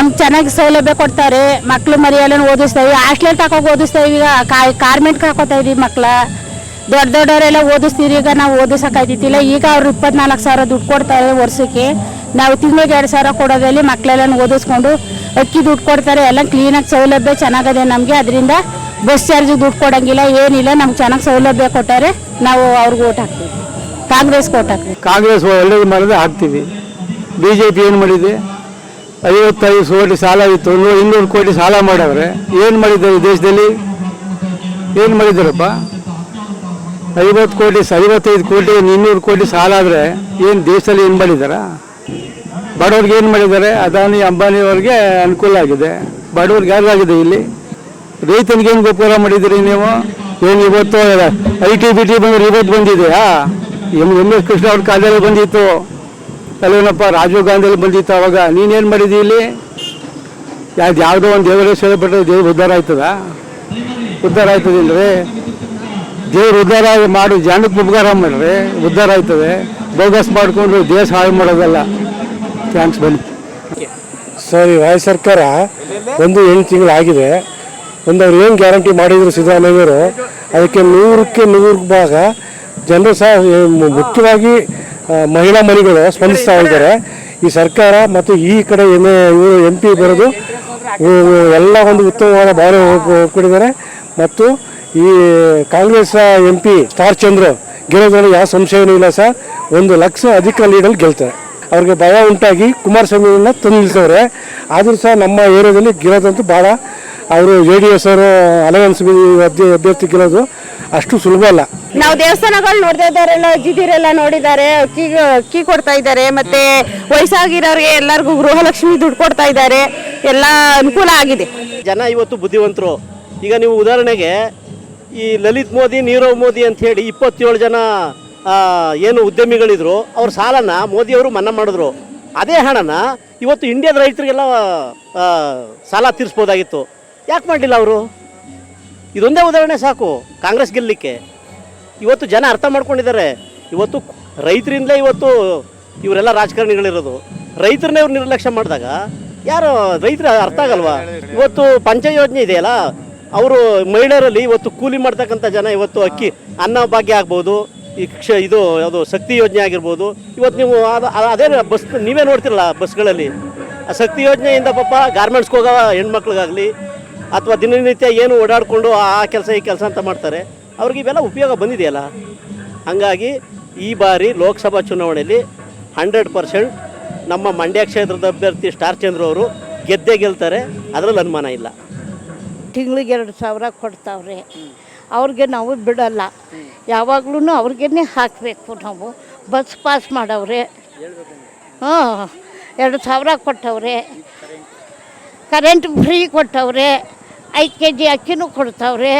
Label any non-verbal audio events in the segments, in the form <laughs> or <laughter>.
ನಮ್ಗೆ ಚೆನ್ನಾಗಿ ಸೌಲಭ್ಯ ಕೊಡ್ತಾರೆ, ಮಕ್ಳು ಮರಿಯಲ್ಲ ಓದಿಸ್ತೀವಿ ಹಾಸ್ಟೆಲ್ ತಗೋಗಿ ಓದಿಸ್ತೀವಿ ಈಗ ಕಾರ್ಮೆಂಟ್ಗೆ ಹಾಕೋತಾ ಇದೀವಿ ಮಕ್ಳ. ದೊಡ್ಡ ದೊಡ್ಡವರೆಲ್ಲ ಓದಿಸ್ತೀರಿ, ಈಗ ನಾವು ಓದಿಸೋಕ್ಕಾಯ್ತಿಲ್ಲ ಈಗ ಅವ್ರು ಇಪ್ಪತ್ನಾಲ್ಕು ಸಾವಿರ ದುಡ್ಡು ಕೊಡ್ತಾರೆ ವರ್ಷಕ್ಕೆ. ನಾವು ತಿಂಗಳಿಗೆ ಎರಡು ಸಾವಿರ ಕೊಡೋದ್ರಲ್ಲಿ ಮಕ್ಕಳೆಲ್ಲ ಓದಿಸ್ಕೊಂಡು ಅಕ್ಕಿ ದುಡ್ಡು ಕೊಡ್ತಾರೆ. ಎಲ್ಲ ಕ್ಲೀನಾಗಿ ಸೌಲಭ್ಯ ಚೆನ್ನಾಗದೆ ನಮಗೆ. ಅದರಿಂದ ಬಸ್ ಚಾರ್ಜ್ ದುಡ್ಡು ಕೊಡೋಂಗಿಲ್ಲ. ಏನಿಲ್ಲ, ನಮ್ಗೆ ಚೆನ್ನಾಗಿ ಸೌಲಭ್ಯ ಕೊಟ್ಟಾರೆ ನಾವು ಅವ್ರಿಗೆ ಓಟ್ ಹಾಕ್ತೀವಿ. ಕಾಂಗ್ರೆಸ್ಗೆ ಓಟ್ ಹಾಕ್ತೀವಿ. ಕಾಂಗ್ರೆಸ್ ಒಳ್ಳೇದು ಮಾಡಿದ್ರೆ ಹಾಕ್ತೀವಿ. ಬಿ ಜೆ ಪಿ ಏನು ಮಾಡಿದೆ? ಐವತ್ತೈದು ಕೋಟಿ ಸಾಲ ಇತ್ತು ಇನ್ನೂರು ಕೋಟಿ ಸಾಲ ಮಾಡವ್ರೆ ಏನು ಮಾಡಿದ್ದಾರೆ ದೇಶದಲ್ಲಿ? ಏನು ಮಾಡಿದ್ದಾರಪ್ಪ? ಐವತ್ತು ಕೋಟಿ, ಐವತ್ತೈದು ಕೋಟಿ ಇನ್ನೂರು ಕೋಟಿ ಸಾಲ ಆದರೆ ಏನು ದೇಶದಲ್ಲಿ ಏನು ಮಾಡಿದಾರ ಬಡವ್ರಿಗೆ ಏನು ಮಾಡಿದ್ದಾರೆ? ಅದಾನಿ ಅಂಬಾನಿಯವ್ರಿಗೆ ಅನುಕೂಲ ಆಗಿದೆ. ಬಡವ್ರಿಗೆ ಯಾರಾಗಿದೆ ಇಲ್ಲಿ? ರೈತನಿಗೆ ಏನು ಉಪಕಾರ ಮಾಡಿದ್ದೀರಿ ನೀವು? ಏನು ಇವತ್ತು ಐ ಟಿ, ಬಿ ಟಿ ಬಂದ್ರೆ ಇವತ್ತು ಬಂದಿದೆಯಾ? ಎಂ ಎಂ ಎಸ್ ಕೃಷ್ಣ ಅವ್ರ ಕಾಲದಲ್ಲಿ ಬಂದಿತ್ತು. ಅಲ್ಲೇನಪ್ಪ ರಾಜೀವ್ ಗಾಂಧಿಯಲ್ಲಿ ಬಂದಿತ್ತು ಅವಾಗ. ನೀನೇನು ಮಾಡಿದಿ ಇಲ್ಲಿ? ಯಾವ್ದು ಯಾವುದೋ ಒಂದು ದೇವರ ಬಿಟ್ಟರೆ ದೇವ್ರ ಉದ್ಧಾರ ಆಯ್ತದ? ಉದ್ಧಾರ ಆಯ್ತದಿಲ್ಲರಿ ದೇವ್ರ ಉದ್ಧಾರ ಮಾಡಿ, ಜನಕ್ಕೆ ಉಪಕಾರ ಮಾಡ್ರಿ, ಉದ್ಧಾರ ಆಯ್ತದೆ. ಬೋಗಸ್ ಮಾಡಿಕೊಂಡು ದೇಶ ಹಾಳು ಮಾಡೋದಲ್ಲ. ಥ್ಯಾಂಕ್ಸ್ ಬನ್ನಿ. ಸರ್ ಈ ರಾಜ್ಯ ಸರ್ಕಾರ ಒಂದು ಏಳು ತಿಂಗಳು ಆಗಿದೆ. ಒಂದು ಅವ್ರು ಏನು ಗ್ಯಾರಂಟಿ ಮಾಡಿದ್ರು ಸಿದ್ದರಾಮಯ್ಯವರು ಅದಕ್ಕೆ ನೂರಕ್ಕೆ ನೂರು ಭಾಗ. ಜನರು ಸಹ, ಮುಖ್ಯವಾಗಿ ಮಹಿಳಾ ಮನೆಗಳು ಸ್ಪಂದಿಸ್ತಾ ಇದ್ದಾರೆ. ಈ ಸರ್ಕಾರ ಮತ್ತು ಈ ಕಡೆ ಎಂ ಇವರು ಎಂ ಪಿ ಬರೋದು ಎಲ್ಲ ಒಂದು ಉತ್ತಮವಾದ ಭಾವನೆ ಕೊಟ್ಟಿದ್ದಾರೆ ಮತ್ತು ಈ Congress M P Star Chandra ಗೆಲ್ಲೋದ್ರಲ್ಲಿ ಯಾವ ಸಂಶಯವೂ ಇಲ್ಲ ಸರ್. ಒಂದು ಲಕ್ಷ ಅಧಿಕ ಲೀಡಲ್ಲಿ ಗೆಲ್ತಾರೆ. ಅವ್ರಿಗೆ ಭಯ ಉಂಟಾಗಿ ಕುಮಾರಸ್ವಾಮಿಯನ್ನ ತಂದು ನಿಲ್ಸವ್ರೆ ಆದರೂ ಸಹ ನಮ್ಮ ಏರಿಯಾದಲ್ಲಿ ಗೆಲ್ಲೋದಂತೂ ಭಾಳ ಅವರು ಜೆ ಡಿ ಎಸ್ ಅವರು ಅಲಯನ್ಸ್ ಅಭ್ಯರ್ಥಿ ಗೆಲ್ಲೋದು ಅಷ್ಟು ಸುಲಭ ಅಲ್ಲ. ನಾವು ದೇವಸ್ಥಾನಗಳು ನೋಡ್ತಾ ಇದ್ದಾರೆಲ್ಲ ಅಜ್ಜಿದಿರೆಲ್ಲ ನೋಡಿದ್ದಾರೆ. ಅಕ್ಕಿ ಅಕ್ಕಿ ಕೊಡ್ತಾ ಇದ್ದಾರೆ. ಮತ್ತೆ ವಯಸ್ಸಾಗಿರೋರಿಗೆ ಎಲ್ಲರಿಗೂ ಗೃಹಲಕ್ಷ್ಮಿ ದುಡ್ಡು ಕೊಡ್ತಾ ಇದ್ದಾರೆ. ಎಲ್ಲ ಅನುಕೂಲ ಆಗಿದೆ. ಜನ ಇವತ್ತು ಬುದ್ಧಿವಂತರು. ಈಗ ನೀವು ಉದಾಹರಣೆಗೆ ಈ ಲಲಿತ್ ಮೋದಿ ನೀರವ್ ಮೋದಿ ಅಂತ ಹೇಳಿ ಇಪ್ಪತ್ತೇಳು ಜನ ಏನು ಉದ್ಯಮಿಗಳಿದ್ರು ಅವ್ರ ಸಾಲನ ಮೋದಿಯವರು ಮನ್ನಾ ಮಾಡಿದ್ರು. ಅದೇ ಹಣನ ಇವತ್ತು ಇಂಡಿಯಾದ ರೈತರಿಗೆಲ್ಲ ಸಾಲ ತೀರಿಸ್ಬೋದಾಗಿತ್ತು. ಯಾಕೆ ಮಾಡಲಿಲ್ಲ ಅವರು? ಇದೊಂದೇ ಉದಾಹರಣೆ ಸಾಕು, ಕಾಂಗ್ರೆಸ್ ಗೆಲ್ಲಲಿಕ್ಕೆ ಇವತ್ತು ಜನ ಅರ್ಥ ಮಾಡ್ಕೊಂಡಿದ್ದಾರೆ, ಇವತ್ತು ರೈತರಿಂದಲೇ ಇವತ್ತು ಇವರೆಲ್ಲ ರಾಜಕಾರಣಿಗಳಿರೋದು. ರೈತರನ್ನೇ ಇವ್ರು ನಿರ್ಲಕ್ಷ್ಯ ಮಾಡಿದಾಗ, ಯಾರು ರೈತರ ಅರ್ಥ ಆಗಲ್ವಾ? ಇವತ್ತು ಪಂಚ ಯೋಜನೆ ಇದೆಯಲ್ಲ, ಅವರು ಮಹಿಳೆಯರಲ್ಲಿ ಇವತ್ತು ಕೂಲಿ ಮಾಡ್ತಕ್ಕಂಥ ಜನ ಇವತ್ತು ಅಕ್ಕಿ, ಅನ್ನ ಭಾಗ್ಯ ಆಗ್ಬೋದು, ಈ ಕ್ಷ, ಇದು ಯಾವುದು ಶಕ್ತಿ ಯೋಜನೆ ಆಗಿರ್ಬೋದು. ಇವತ್ತು ನೀವು ಅದು, ಅದೇ ಬಸ್, ನೀವೇ ನೋಡ್ತಿರಲ್ಲ ಬಸ್ಗಳಲ್ಲಿ. ಆ ಶಕ್ತಿ ಯೋಜನೆಯಿಂದ ಪಾಪ ಗಾರ್ಮೆಂಟ್ಸ್ಗೆ ಹೋಗೋ ಹೆಣ್ಮಕ್ಳಿಗಾಗಲಿ ಅಥವಾ ದಿನನಿತ್ಯ ಏನು ಓಡಾಡಿಕೊಂಡು ಆ ಕೆಲಸ, ಈ ಕೆಲಸ ಅಂತ ಮಾಡ್ತಾರೆ, ಅವ್ರಿಗೆ ಇವೆಲ್ಲ ಉಪಯೋಗ ಬಂದಿದೆಯಲ್ಲ? ಹಾಗಾಗಿ ಈ ಬಾರಿ ಲೋಕಸಭಾ ಚುನಾವಣೆಯಲ್ಲಿ ಹಂಡ್ರೆಡ್ ಪರ್ಸೆಂಟ್ ನಮ್ಮ ಮಂಡ್ಯ ಕ್ಷೇತ್ರದ ಅಭ್ಯರ್ಥಿ ಸ್ಟಾರ್ ಚಂದ್ರ ಅವರು ಗೆದ್ದೇ ಗೆಲ್ತಾರೆ, ಅದರಲ್ಲಿ ಅನುಮಾನ ಇಲ್ಲ. ತಿಂಗಳಿಗೆ ಎರಡು ಸಾವಿರ ಕೊಡ್ತಾವ್ರೆ. ಅವ್ರಿಗೆ ನಾವು ಬಿಡಲ್ಲ. ಯಾವಾಗ್ಲೂ ಅವ್ರಿಗೇನೆ ಹಾಕಬೇಕು ನಾವು. ಬಸ್ ಪಾಸ್ ಮಾಡವ್ರೆ. ಹಾಂ ಎರಡು ಸಾವಿರ ಕೊಟ್ಟವ್ರೆ. ಕರೆಂಟ್ ಫ್ರೀ ಕೊಟ್ಟವ್ರೆ. ಐದು ಕೆ ಜಿ ಅಕ್ಕಿನೂ ಕೊಡ್ತಾವ್ರೆ.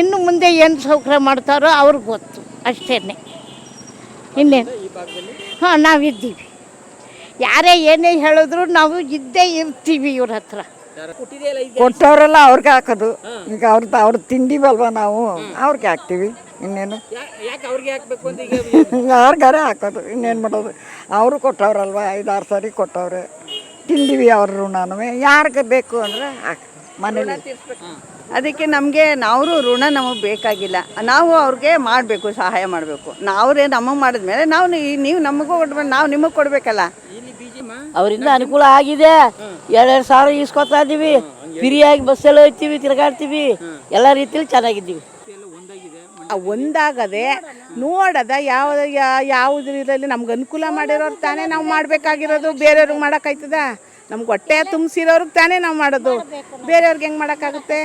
ಇನ್ನು ಮುಂದೆ ಏನು ಸೌಕರ್ಯ ಮಾಡ್ತಾರೋ ಅವ್ರಿಗೆ ಗೊತ್ತು ಅಷ್ಟೇ ಇನ್ನೇನು ಹಾಂ ನಾವಿದ್ದೀವಿ. ಯಾರೇ ಏನೇ ಹೇಳಿದ್ರು ನಾವು ಇದ್ದೇ ಇರ್ತೀವಿ ಇವ್ರ ಹತ್ರ. ಕೊಟ್ಟವರೆಲ್ಲ ಅವ್ರಿಗೆ ಹಾಕೋದು. ಈಗ ಅವ್ರದ್ದು ಅವ್ರ ತಿಂಡಿವಲ್ವ ನಾವು? ಅವ್ರಿಗೆ ಹಾಕ್ತೀವಿ ಇನ್ನೇನು? ಯಾರಿಗಾರೆ <laughs> ಹಾಕೋದು ಇನ್ನೇನು ಮಾಡೋದು? ಅವರು ಕೊಟ್ಟವ್ರಲ್ವ? ಐದಾರು ಸಾರಿ ಕೊಟ್ಟವ್ರೆ. ತಿಂದಿವಿ ಅವ್ರ ಋಣನೂ ಯಾರಿಗೆ ಬೇಕು ಅಂದರೆ ಹಾಕಿ ಮನೇಲಿ ಅದಕ್ಕೆ ನಮಗೆ ನಾವು ಋಣ ನಮಗೆ ಬೇಕಾಗಿಲ್ಲ. ನಾವು ಅವ್ರಿಗೆ ಮಾಡಬೇಕು ಸಹಾಯ ಮಾಡಬೇಕು. ನಾವ್ರೇ ನಮಗೆ ಮಾಡಿದ್ಮೇಲೆ ನಾವು ನೀವು ನಮಗೂ ಕೊಡ್ಬೇಕು ನಾವು ನಿಮಗೆ ಕೊಡಬೇಕಲ್ಲ? ಅವರಿಂದ ಅನುಕೂಲ ಆಗಿದೆ. ಎರಡೆರಡು ಸಾವಿರ ಈಸ್ಕೊತಾ ಇದ್ದೀವಿ. ಫ್ರೀಯಾಗಿ ಬಸ್ಸಲ್ಲಿ ಹೋಗ್ತೀವಿ ತಿರ್ಗಾಡ್ತೀವಿ. ಎಲ್ಲ ರೀತಿಯಲ್ಲಿ ಚೆನ್ನಾಗಿದ್ದೀವಿ. ಆ ಒಂದಾಗದೆ ನೋಡದ ಯಾವ ಯಾವುದ್ರಲ್ಲಿ ನಮ್ಗೆ ಅನುಕೂಲ ಮಾಡಿರೋರು ತಾನೇ ನಾವು ಮಾಡಬೇಕಾಗಿರೋದು. ಬೇರೆಯವ್ರಿಗೆ ಮಾಡೋಕ್ಕಾಯ್ತದ ನಮ್ಗೆ ಹೊಟ್ಟೆ ತುಂಬಿಸಿರೋರ್ಗೆ ತಾನೇ ನಾವು ಮಾಡೋದು. ಬೇರೆಯವ್ರಿಗೆ ಹೆಂಗೆ ಮಾಡೋಕ್ಕಾಗುತ್ತೆ?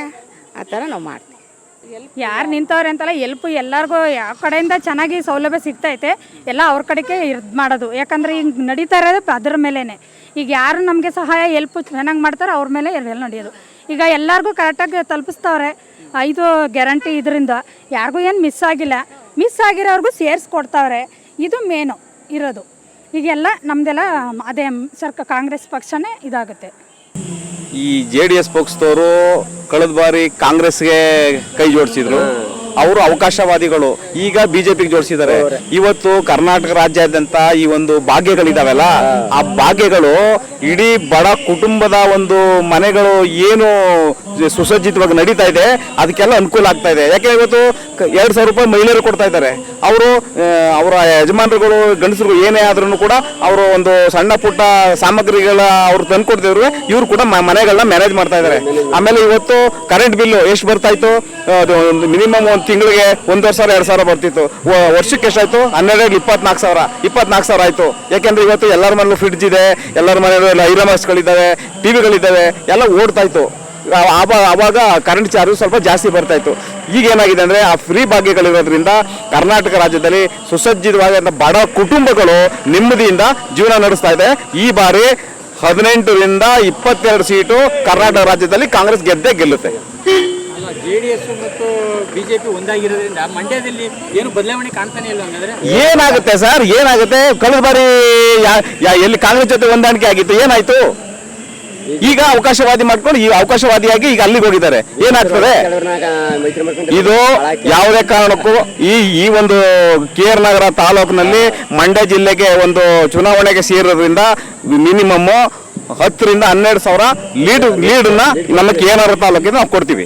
ಆ ಥರ ನಾವು ಮಾಡ್ತೀವಿ. ಯಾರು ನಿಂತವ್ರೆ ಅಂತಲ್ಲ, ಎಲ್ಪ್ ಎಲ್ಲರಿಗೂ ಯಾವ ಕಡೆಯಿಂದ ಚೆನ್ನಾಗಿ ಸೌಲಭ್ಯ ಸಿಗ್ತೈತೆ, ಎಲ್ಲ ಅವ್ರ ಕಡೆಗೆ ಇದು ಮಾಡೋದು. ಯಾಕಂದರೆ ಈಗ ನಡೀತಾ ಇರೋದು ಅದ್ರ ಮೇಲೇ ಈಗ ಯಾರು ನಮಗೆ ಸಹಾಯ, ಎಲ್ಪ್ ಚೆನ್ನಾಗಿ ಮಾಡ್ತಾರೆ ಅವ್ರ ಮೇಲೆ ಎಲ್ಲ ನಡೆಯೋದು. ಈಗ ಎಲ್ಲರಿಗೂ ಕರೆಕ್ಟಾಗಿ ತಲುಪಿಸ್ತವ್ರೆ ಇದು ಗ್ಯಾರಂಟಿ ಇದರಿಂದ, ಯಾರಿಗೂ ಏನು ಮಿಸ್ ಆಗಿಲ್ಲ. ಮಿಸ್ ಆಗಿರೋರ್ಗೂ ಸೇರಿಸ್ಕೊಡ್ತಾವ್ರೆ. ಇದು ಮೇನು, ಇರೋದು. ಈಗೆಲ್ಲ ನಮ್ಮದೆಲ್ಲ ಅದೇ ಸರ್ಕ ಕಾಂಗ್ರೆಸ್ ಪಕ್ಷನೇ ಇದಾಗುತ್ತೆ. ಈ ಜೆ ಡಿ ಎಸ್ ಪಕ್ಷದವರು ಕಳೆದ ಬಾರಿ ಕಾಂಗ್ರೆಸ್ಗೆ ಕೈ ಜೋಡಿಸಿದ್ರು. ಅವರು ಅವಕಾಶವಾದಿಗಳು. ಈಗ ಬಿಜೆಪಿಗೆ ಜೋಡಿಸಿದ್ದಾರೆ. ಇವತ್ತು ಕರ್ನಾಟಕ ರಾಜ್ಯಾದ್ಯಂತ ಈ ಒಂದು ಭಾಗ್ಯಗಳಿದಾವಲ್ಲ ಆ ಭಾಗ್ಯಗಳು ಇಡೀ ಬಡ ಕುಟುಂಬದ ಒಂದು ಮನೆಗಳು ಏನು ಸುಸಜ್ಜಿತವಾಗಿ ನಡೀತಾ ಇದೆ ಅದಕ್ಕೆಲ್ಲ ಅನುಕೂಲ ಆಗ್ತಾ ಇದೆ. ಯಾಕೆ ಇವತ್ತು ಎರಡ್ ಸಾವಿರ ರೂಪಾಯಿ ಮಹಿಳೆಯರು ಕೊಡ್ತಾ ಇದ್ದಾರೆ. ಅವರು ಅವರ ಯಜಮಾನರುಗಳು ಗಂಡಸರು ಏನೇ ಆದ್ರೂ ಕೂಡ ಅವರು ಒಂದು ಸಣ್ಣ ಪುಟ್ಟ ಸಾಮಗ್ರಿಗಳ ಅವ್ರು ತಂದ್ಕೊಡ್ತಿದ್ರು ಇವ್ರು ಕೂಡ ಮನೆಗಳನ್ನ ಮ್ಯಾನೇಜ್ ಮಾಡ್ತಾ ಇದ್ದಾರೆ. ಆಮೇಲೆ ಇವತ್ತು ಕರೆಂಟ್ ಬಿಲ್ ಎಷ್ಟು ಬರ್ತಾ ಇತ್ತು? ಮಿನಿಮಮ್ ಒಂದು ತಿಂಗಳಿಗೆ ಒಂದೂವರೆ ಸಾವಿರ, ಎರಡು ಸಾವಿರ ಬರ್ತಿತ್ತು. ವರ್ಷಕ್ಕೆ ಎಷ್ಟಾಯ್ತು? ಹನ್ನೆರಡು ಇಪ್ಪತ್ನಾಲ್ಕು ಸಾವಿರ. ಇಪ್ಪತ್ನಾಲ್ಕು ಸಾವಿರ ಆಯಿತು. ಯಾಕೆಂದ್ರೆ ಇವತ್ತು ಎಲ್ಲರ ಮನೇಲೂ ಫ್ರಿಡ್ಜ್ ಇದೆ, ಎಲ್ಲರ ಮನೆಯಲ್ಲೂ ಐರಮಸ್ಗಳಿದ್ದಾವೆ ಟಿವಿಗಳಿದ್ದಾವೆ, ಎಲ್ಲ ಓಡ್ತಾ ಇತ್ತು. ಆವಾಗ ಆವ- ಅವಾಗ ಕರೆಂಟ್ ಚಾರ್ಜ್ ಸ್ವಲ್ಪ ಜಾಸ್ತಿ ಬರ್ತಾ ಇತ್ತು. ಈಗ ಏನಾಗಿದೆ ಅಂದರೆ ಆ ಫ್ರೀ ಭಾಗ್ಯಗಳಿರೋದ್ರಿಂದ ಕರ್ನಾಟಕ ರಾಜ್ಯದಲ್ಲಿ ಸುಸಜ್ಜಿತವಾದಂಥ ಬಡ ಕುಟುಂಬಗಳು ನೆಮ್ಮದಿಯಿಂದ ಜೀವನ ನಡೆಸ್ತಾ ಇದೆ. ಈ ಬಾರಿ ಹದಿನೆಂಟರಿಂದ ಇಪ್ಪತ್ತೆರಡು ಸೀಟು ಕರ್ನಾಟಕ ರಾಜ್ಯದಲ್ಲಿ ಕಾಂಗ್ರೆಸ್ ಗೆದ್ದೇ ಗೆಲ್ಲುತ್ತೆ. ಜೆ ಡಿ ಎಸ್ ಮತ್ತು ಬಿಜೆಪಿ ಒಂದಾಗಿರೋದ್ರಿಂದ ಮಂಡ್ಯದಲ್ಲಿ ಏನು ಬದಲಾವಣೆ ಕಾಣ್ತಾನೆ ಇಲ್ಲ ಹಂಗಾದ್ರೆ? ಏನಾಗುತ್ತೆ ಸರ್? ಏನಾಗುತ್ತೆ? ಕಳೆದ ಬಾರಿ ಎಲ್ಲಿ ಕಾಂಗ್ರೆಸ್ ಜೊತೆ ಹೊಂದಾಣಿಕೆ ಆಗಿತ್ತು, ಏನಾಯ್ತು? ಈಗ ಅವಕಾಶವಾದಿ ಮಾಡ್ಕೊಂಡು ಈ ಅವಕಾಶವಾದಿಯಾಗಿ ಈಗ ಅಲ್ಲಿಗೆ ಹೋಗಿದ್ದಾರೆ. ಏನಾಗ್ತದೆ? ಇದು ಯಾವುದೇ ಕಾರಣಕ್ಕೂ ಈ ಈ ಒಂದು ಕೇರ್ ನಗರ ತಾಲೂಕಿನಲ್ಲಿ ಮಂಡ್ಯ ಜಿಲ್ಲೆಗೆ ಒಂದು ಚುನಾವಣೆಗೆ ಸೇರೋದ್ರಿಂದ ಮಿನಿಮಮ್ ಹತ್ತರಿಂದ ಹನ್ನೆರಡು ಸಾವಿರ ಲೀಡ್ ಲೀಡನ್ನ ನಮ್ಮ ಕೆ ತಾಲೂಕಿಗೆ ನಾವು ಕೊಡ್ತೀವಿ.